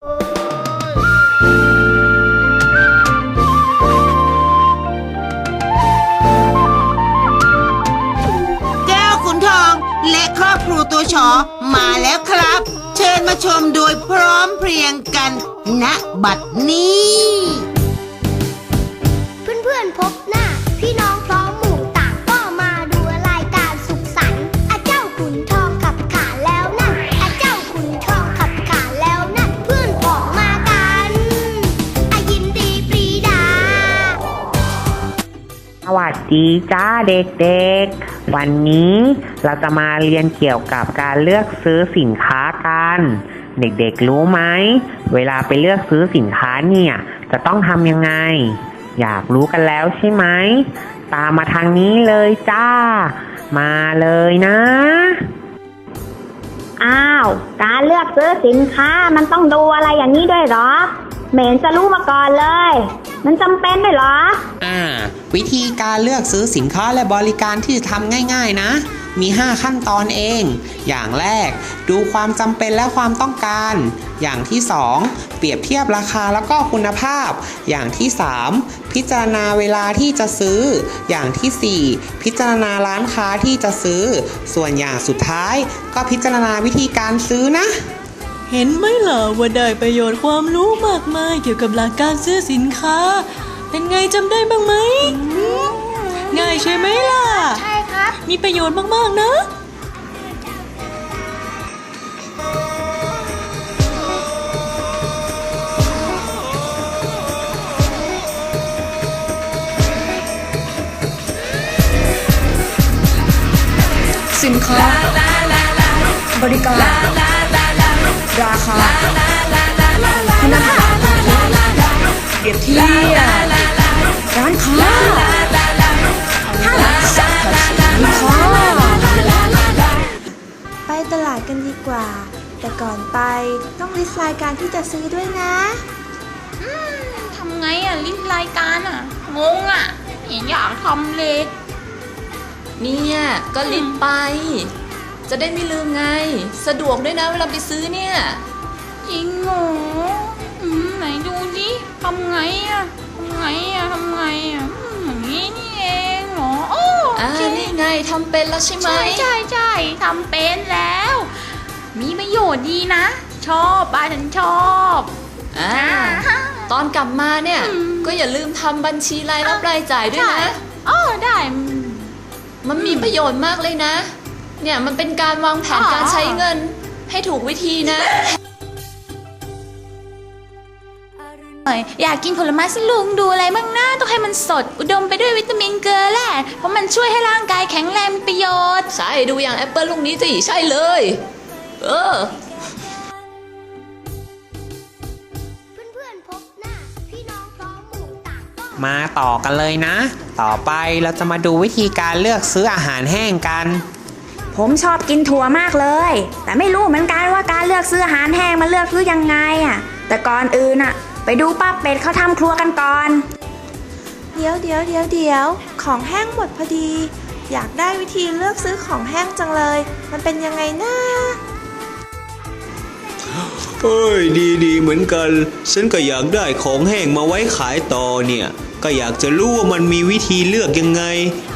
แก้วขุนทองและครอบครัวตัวชอมาแล้วครับ เชิญมาชมโดยพร้อมเพรียงกันณบัดนี้ ดีจ้าเด็กๆ วันนี้เราจะมาเรียนเกี่ยวกับการเลือกซื้อสินค้ากัน เด็กๆรู้ไหม เวลาไปเลือกซื้อสินค้าเนี่ย จะต้องทำยังไง อยากรู้กันแล้วใช่ไหม ตามมาทางนี้เลยจ้า มาเลยนะ อ้าว การเลือกซื้อสินค้ามันต้องดูอะไรอย่างนี้ด้วยหรอ เหม็นจะรู้มาก่อนเลย มันจำเป็นด้วยเหรอ อ่า วิธีการเลือกซื้อสินค้าและบริการที่จะทำง่าย ๆ นะ มี 5 ขั้นตอนเอง อย่างแรก ดูความจำเป็นและความต้องการ อย่างที่ 2 เปรียบเทียบราคาแล้วก็คุณภาพ อย่างที่ 3 พิจารณาเวลาที่จะซื้อ อย่างทีสี่4 พิจารณาร้านค้าที่จะซื้อ ส่วนอย่างสุดท้าย ก็พิจารณาวิธีการซื้อนะ เห็นไหมล่ะว่าได้ประโยชน์ความรู้มากมายเกี่ยวกับหลักการซื้อสินค้า เป็นไงจำได้บ้างไหม ง่ายใช่ไหมล่ะ ใช่ครับ มีประโยชน์มากๆนะสินค้า บริการ รียบเทียบร้านค้าห้างสรรพสินค้าไปตลาดกันดีกว่า แต่ก่อนไปต้องลิสต์รายการที่จะซื้อด้วยนะทำไงอะลิสต์รายการอะ งงอะไม่อยากทำเลย เนี่ย ก็ลิสต์ไป จะได้ไม่ลืมไง สะดวกด้วยนะเวลาไปซื้อเนี่ย จริงเหรออืม ไหนดูดิทำไงอะทำไงอะทำไงอะอืมอย่างนี้นี่เองเหรอโอ้อ่าโอเคนี่ไงทำเป็นแล้วใช่ไหม ใช่ใช่ใช่ทำเป็นแล้ว มีประโยชน์ดีนะ ชอบบ้านฉันชอบอ่า อ่า ตอนกลับมาเนี่ย อืม ก็อย่าลืมทำบัญชีรายรับรายจ่ายด้วยใช่นะ อ๋อได้มันมีประโยชน์มากเลยนะ เนี่ยมันเป็นการวางแผนอ๋อ การใช้เงินให้ถูกวิธีนะ อ้ยอยากกินผลไม้สิลุงดูอะไรบ้างนะต้องให้มันสด อุดมไปด้วยวิตามินเกลือแหละเพราะมันช่วยให้ร่างกายแข็งแรงมีประโยชน์ ใช่ดูอย่างแอปเปิลลูกนี้สิใช่เลย เออ เพื่อนๆพบหน้า พี่น้องพร้อมหมู่ต่างก็ มาต่อกันเลยนะ ต่อไปเราจะมาดูวิธีการเลือกซื้ออาหารแห้งกัน ผมชอบกินถั่วมากเลย แต่ไม่รู้เหมือนกันว่าการเลือกซื้ออาหารแห้งมันเลือกซื้อยังไงอะ แต่ก่อนอื่นอะ ไปดูป้าเป็ดเขาทำครัวกันก่อน เดี๋ยวเดี๋ยวเดี๋ยวเดี๋ยวของแห้งหมดพอดี อยากได้วิธีเลือกซื้อของแห้งจังเลย มันเป็นยังไงนะเอ้ยดีดีเหมือนกัน ฉันก็อยากได้ของแห้งมาไว้ขายต่อเนี่ย ก็อยากจะรู้ว่ามันมีวิธีเลือกยังไง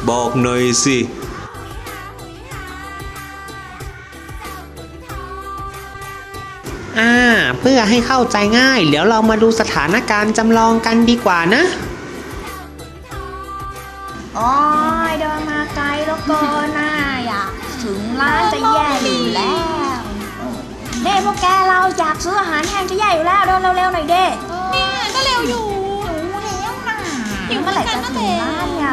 บอกหน่อยสิ อ่า เพื่อให้เข้าใจง่าย เดี๋ยวเรามาดูสถานการณ์จำลองกันดีกว่านะ โอ้ยเดินมาไกลแล้วเกินน่าอยากถึงร้านจะแย่อยู่แล้วเด้พวกแกเราอยากซื้ออาหารแห้งจะแย่อยู่แล้วเดินเร็วๆหน่อยเด้เนี่ยก็เร็วอยู่รู้แล้วนะหิวเมื่อไหร่จะถึงร้านเนี่ย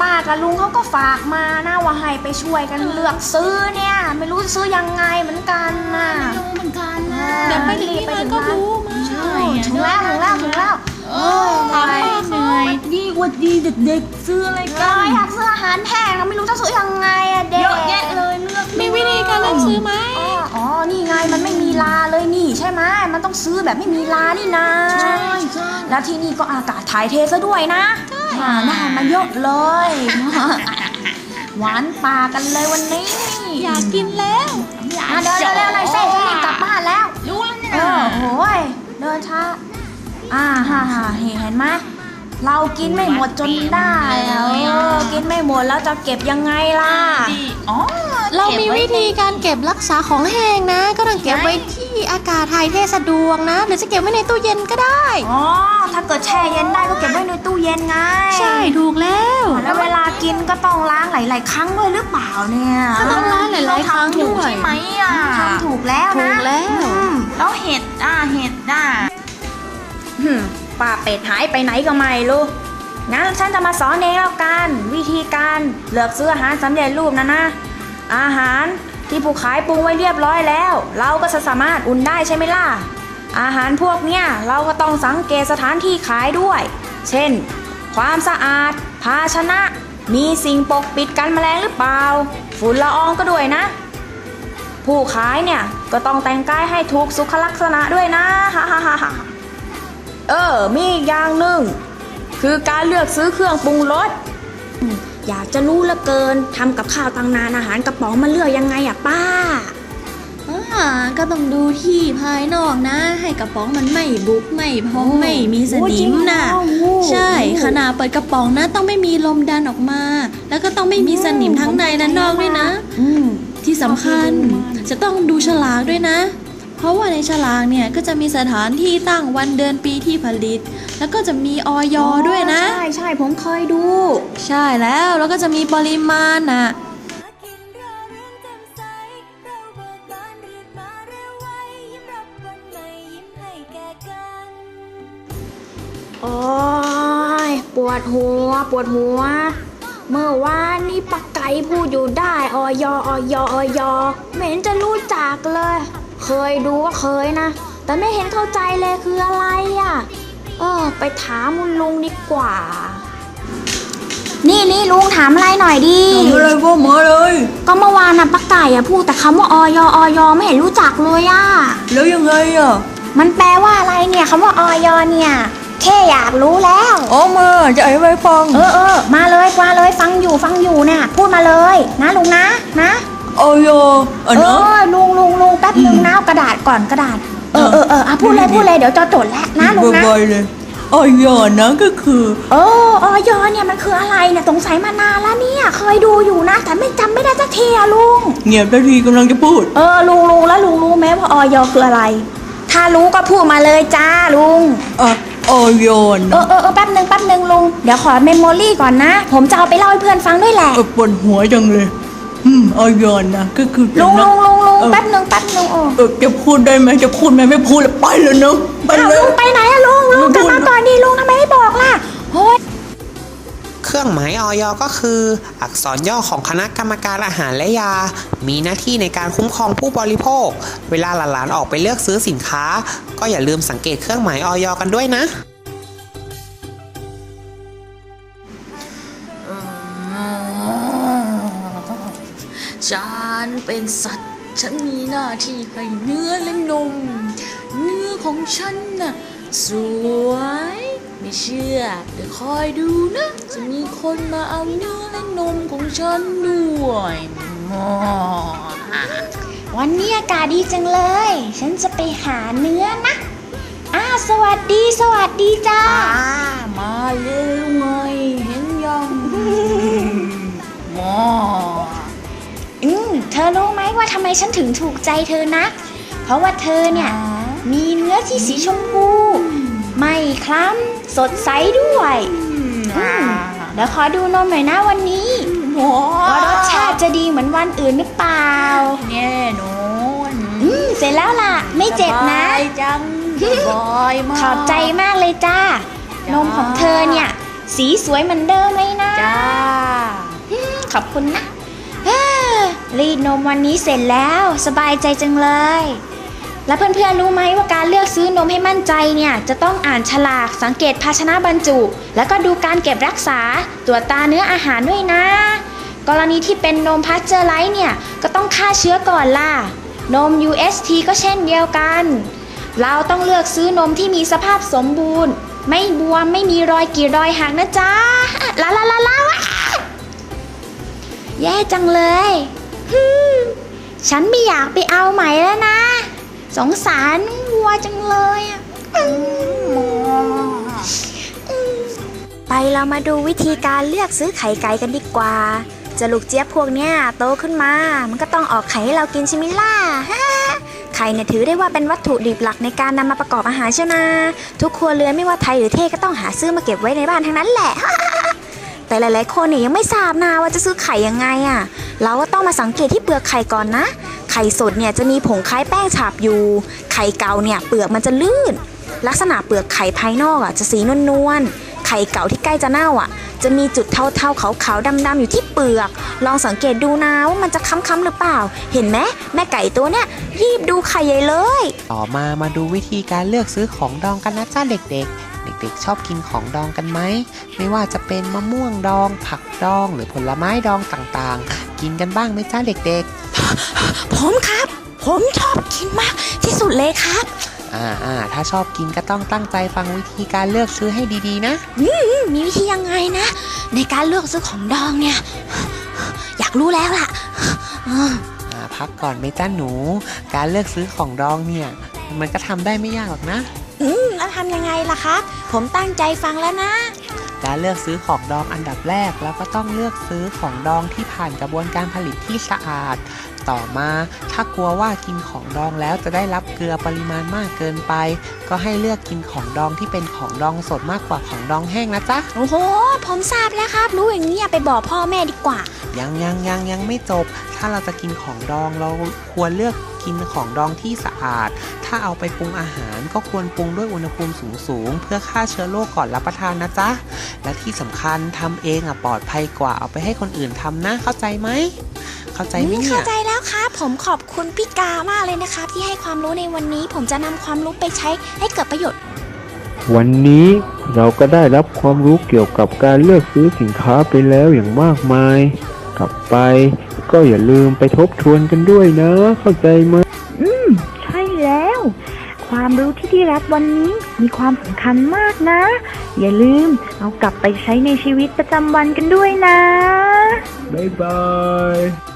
ป้ากับลุงเขาก็ฝากมานะว่าให้ไปช่วยกันเลือกซื้อเนี่ย ไม่รู้จะซื้อยังไงเหมือนกันน่ะรู้เหมือนกันนะอ่าเดี๋ยวไปถึงที่เลยก็รู้มาใช่ถึงแล้วถึงแล้วถึงแล้วเออทำให้เหนื่อยดีกว่าดีเด็กๆซื้ออะไรก็อยากซื้ออาหารแห้งอะไม่รู้จะซื้อยังไงอะเด็กเยอะแยะเลยเลือกมีวิธีการเลือกซื้อไหมอ๋ออ๋อ นี่ไงมันไม่มีลาเลยนี่ใช่ไหมมันต้องซื้อแบบไม่มีลานี่นะ ใช่ใช่แล้วที่นี่ก็อากาศถ่ายเทซะด้วยนะ ค่ะน่ามาเยอะเลย หวานปากกันเลยวันนี้อยากกินแล้วอยาเดินเร็วๆเลยเซ่จะรีบกลับบ้านแล้ว รู้แล้วเนี่ยเออโอ้ยเดินช้าอ่าฮ่าฮ่าเห็นไหมเรากินไม่หมดจนได้เออกินไม่หมดแล้วจะเก็บยังไงล่ะอ๋อเรามีวิธีการเก็บรักษาของแห้งนะ ก็ต้องเก็บไว้ อากาศถ่ายเทสะดวกนะ หรือจะเก็บไว้ในตู้เย็นก็ได้ อ๋อ ถ้าเกิดแช่เย็นได้ก็เก็บไว้ในตู้เย็นไง ใช่ถูกแล้ว แล้วเวลากินก็ต้องล้างหลาย ๆ ครั้งด้วยหรือเปล่าเนี่ยก็ต้องล้างหลาย ๆ ครั้งถูกด้วยใช่ไหมอะทำถูกแล้วนะ ถูกแล้วอืมแล้วเห็ดอะเห็ดอะหืมป้าเป็ดหายไปไหนก็ไม่รู้งั้นฉันจะมาสอนเองแล้วกัน วิธีการเลือกซื้ออาหารสำเร็จรูปนะนะ อาหาร ที่ผู้ขายปรุงไว้เรียบร้อยแล้ว เราก็จะสามารถอุ่นได้ใช่ไหมล่ะ อาหารพวกเนี้ยเราก็ต้องสังเกตสถานที่ขายด้วย เช่น ความสะอาด ภาชนะ มีสิ่งปกปิดกันแมลงหรือเปล่า ฝุ่นละอองก็ด้วยนะ ผู้ขายเนี่ยก็ต้องแต่งกายให้ถูกสุขลักษณะด้วยนะฮ่าฮ่าฮ่าเออมีอีกอย่างหนึ่งคือการเลือกซื้อเครื่องปรุงรส อืมอยากจะรู้เหลือเกินทำกับข้าวตั้งนานอาหารกระป๋องมันเลือกยังไงอะป้าอ่าก็ต้องดูที่ภายนอกนะ ให้กระป๋องมันไม่บุบไม่พองโอ้ไม่มีสนิมนะโอ้จริงเหรอโอ้ใช่ขนาดเปิดกระป๋องนะ ต้องไม่มีลมดันออกมา แล้วก็ต้องไม่มีสนิมทั้งในและนอกด้วยนะอืมที่สำคัญจะต้องดูฉลากด้วยนะ เพราะว่าในฉลากเนี่ยก็จะมีสถานที่ตั้งวันเดือนปีที่ผลิต แล้วก็จะมีออยด้วยนะ ใช่ใช่ผมเคยดู ใช่แล้วแล้วก็จะมีปริมาณน่ะโอ้ยปวดหัว ปวดหัว เมื่อวานนี่ปักไก่พูดอยู่ได้ออยออยออยไม่เห็นจะรู้จักเลย เคยดูก็เคยนะ แต่ไม่เห็นเข้าใจเลยคืออะไรอะ เออ ไปถามคุณลุงดีกว่า นี่นี่ลุงถามอะไรหน่อยดิอะไรก็มาเลย ก็เมื่อวานน่ะปักไก่อะพูดแต่คำว่าออยออยไม่เห็นรู้จักเลยอะแล้วยังไงอะมันแปลว่าอะไรเนี่ยคำว่าออยเนี่ยแค่อยากรู้แล้วอ๋อมาจะไอ้ไว้ฟัง เออเออมาเลยมาเลยฟังอยู่ฟังอยู่เนี่ยพูดมาเลย นะลุงนะนะ ออยอะเอเนาะ อลุงลุงลุงแป๊บนึงนะเอากระดาษก่อนกระดาษ เออเออเอออะพูดเลยพูดเลยเดี๋ยวจะจดแล้วนะลุงนะบ่อยๆเลยออยอะนะก็คือเออออยเนี่ยมันคืออะไรเนี่ยสงสัยมานานแล้วเนี่ยเคยดูอยู่นะ แต่ไม่จำไม่ได้สักทีอะลุง เงียบได้ทีกำลังจะพูด เออลุงลุงแล้วลุงรู้ไหมว่าออยคืออะไร ถ้ารู้ก็พูดมาเลยจ้าลุง อะออยอะเอนะอเออเออแป๊บนึงแป๊บนึงลุง เดี๋ยวขอเมมโมรี่ก่อนนะ ผมจะเอาไปเล่าให้เพื่อนฟังด้วยแหละ เออปวดหัวจังเลย อืมออยอะนะก็คือลุงลุงลุงลุงเออแป๊บนึงแป๊บนึงโอ้เออจะพูดได้ไหมจะพูดไหมไม่พูดแล้วไปเลยเนาะไปอ้าวเลยลุงไปไหนอะลุงลุงกลับมาก่อนดิลุงทำไมไม่บอกล่ะโอ้ยเครื่องหมายออยก็คือ อักษรย่อของคณะกรรมการอาหารและยา มีหน้าที่ในการคุ้มครองผู้บริโภค เวลาหลานๆออกไปเลือกซื้อสินค้า ก็อย่าลืมสังเกตเครื่องหมายออยกันด้วยนะ ฉันเป็นสัตว์ ฉันมีหน้าที่ให้เนื้อและนม เนื้อของฉันน่ะสวย ไม่เชื่อ เดี๋ยวคอยดูนะ จะมีคนมาเอาเนื้อและนมของฉันด้วยมอวันนี้อากาศดีจังเลย ฉันจะไปหาเนื้อนะอ้าวสวัสดีสวัสดีจ้ามาเร็วไงเห็นยังมออืมเธอรู้ไหม ว่าทำไมฉันถึงถูกใจเธอนะเพราะว่าเธอเนี่ย มีเนื้อที่สีชมพู ไม่คล้ำ สดใสด้วยอืมเดี๋ยวขอดูนมหน่อยนะวันนี้หมอว่ารสชาติจะดีเหมือนวันอื่นหรือเปล่าแน่นอนอืมเสร็จแล้วล่ะ ไม่เจ็บนะสบายจังสบายมากขอบใจมากเลยจ้า นมของเธอเนี่ย สีสวยเหมือนเดิมเลยนะ จ้าอืมขอบคุณนะเอ้อ รีดนมวันนี้เสร็จแล้ว สบายใจจังเลย แล้วเพื่อนๆรู้ไหมว่าการเลือกซื้อนมให้มั่นใจเนี่ยจะต้องอ่านฉลากสังเกตภาชนะบรรจุ แล้วก็ดูการเก็บรักษาตรวจตาเนื้ออาหารด้วยนะ กรณีที่เป็นนมพาสเจอร์ไลท์เนี่ยก็ต้องฆ่าเชื้อก่อนล่ะ นม UST ก็เช่นเดียวกัน เราต้องเลือกซื้อนมที่มีสภาพสมบูรณ์ ไม่บวมไม่มีรอยกีดรอยหักนะจ๊ะลาลาลาลาวะแย่จังเลย ฮึฉันไม่อยากไปเอาใหม่แล้วนะ สงสารวัวจังเลยอะไปเรามาดูวิธีการเลือกซื้อไข่ไก่กันดีกว่าจะลูกเจี๊ยบพวกเนี้ยโตขึ้นมา มันก็ต้องออกไข่ให้เรากินใช่ไหมล่ะไข่เนี่ยถือได้ว่าเป็นวัตถุดิบหลักในการนำมาประกอบอาหารใช่ไหมทุกครัวเรือนไม่ว่าไทยหรือเทศก็ต้องหาซื้อมาเก็บไว้ในบ้านทั้งนั้นแหละ แต่หลาย ๆ คนเนี่ยยังไม่ทราบนะว่าจะซื้อไข่ยังไงอะ่ะ เราก็ต้องมาสังเกตที่เปลือกไข่ก่อนนะ ไข่สดเนี่ยจะมีผงคล้ายแป้งฉาบอยู่ ไข่เก่าเนี่ยเปลือกมันจะลื่น ลักษณะเปลือกไข่ภายนอกอะจะสีนวลๆ ไข่เก่าที่ใกล้จะเน่าอะ จะมีจุดเทาๆขาวๆดำๆอยู่ที่เปลือก ลองสังเกตดูนะว่ามันจะค้ำๆหรือเปล่า เห็นไหมแม่ไก่ตัวเนี้ยยีบดูไข่ใหญ่เลย ต่อมามาดูวิธีการเลือกซื้อของดองกันนะจ้าเด็กๆเด็กๆชอบกินของดองกันไหม ไม่ว่าจะเป็นมะม่วงดอง ผักดองหรือผลไม้ดองต่างๆ กินกันบ้างไหมจ้าเด็กผมครับ ผมชอบกินมากที่สุดเลยครับๆ อ่าอ่าถ้าชอบกินก็ต้องตั้งใจฟังวิธีการเลือกซื้อให้ดีๆ นะมีวิธียังไงนะ ในการเลือกซื้อของดองเนี่ย อยากรู้แล้วล่ะอ่าพักก่อนไหมจ้าหนู การเลือกซื้อของดองเนี่ย มันก็ทำได้ไม่ยากหรอกนะ อืมแล้วทำยังไงล่ะครับผมตั้งใจฟังแล้วนะ การเลือกซื้อของดองอันดับแรก แล้วก็ต้องเลือกซื้อของดองที่ผ่านกระบวนการผลิตที่สะอาด ต่อมา ถ้ากลัวว่ากินของดองแล้วจะได้รับเกลือปริมาณมากเกินไป ก็ให้เลือกกินของดองที่เป็นของดองสดมากกว่าของดองแห้งนะจ๊ะ โอ้โห ผมทราบแล้วครับ รู้อย่างนี้อย่าไปบอกพ่อแม่ดีกว่า ยังยังยังยังไม่จบ ถ้าเราจะกินของดองเราควรเลือกกินของดองที่สะอาด ถ้าเอาไปปรุงอาหารก็ควรปรุงด้วยอุณหภูมิสูงๆเพื่อฆ่าเชื้อโรคก่อนรับประทานนะจ๊ะ และที่สำคัญทำเองอะปลอดภัยกว่าเอาไปให้คนอื่นทำนะเข้าใจไหม เข้าใจไหมอืมเนี่เข้ายใจแล้วครับผมขอบคุณพี่กามากเลยนะครับ ที่ให้ความรู้ในวันนี้ ผมจะนำความรู้ไปใช้ให้เกิดประโยชน์ วันนี้เราก็ได้รับความรู้เกี่ยวกับการเลือกซื้อสินค้าไปแล้วอย่างมากมาย กลับไป ก็อย่าลืมไปทบทวนกันด้วยนะ เข้าใจไหมใช่แล้ว ความรู้ที่ได้รับวันนี้มีความสำคัญมากนะ อย่าลืมเอากลับไปใช้ในชีวิตประจำวันกันด้วยนะบ๊ายบาย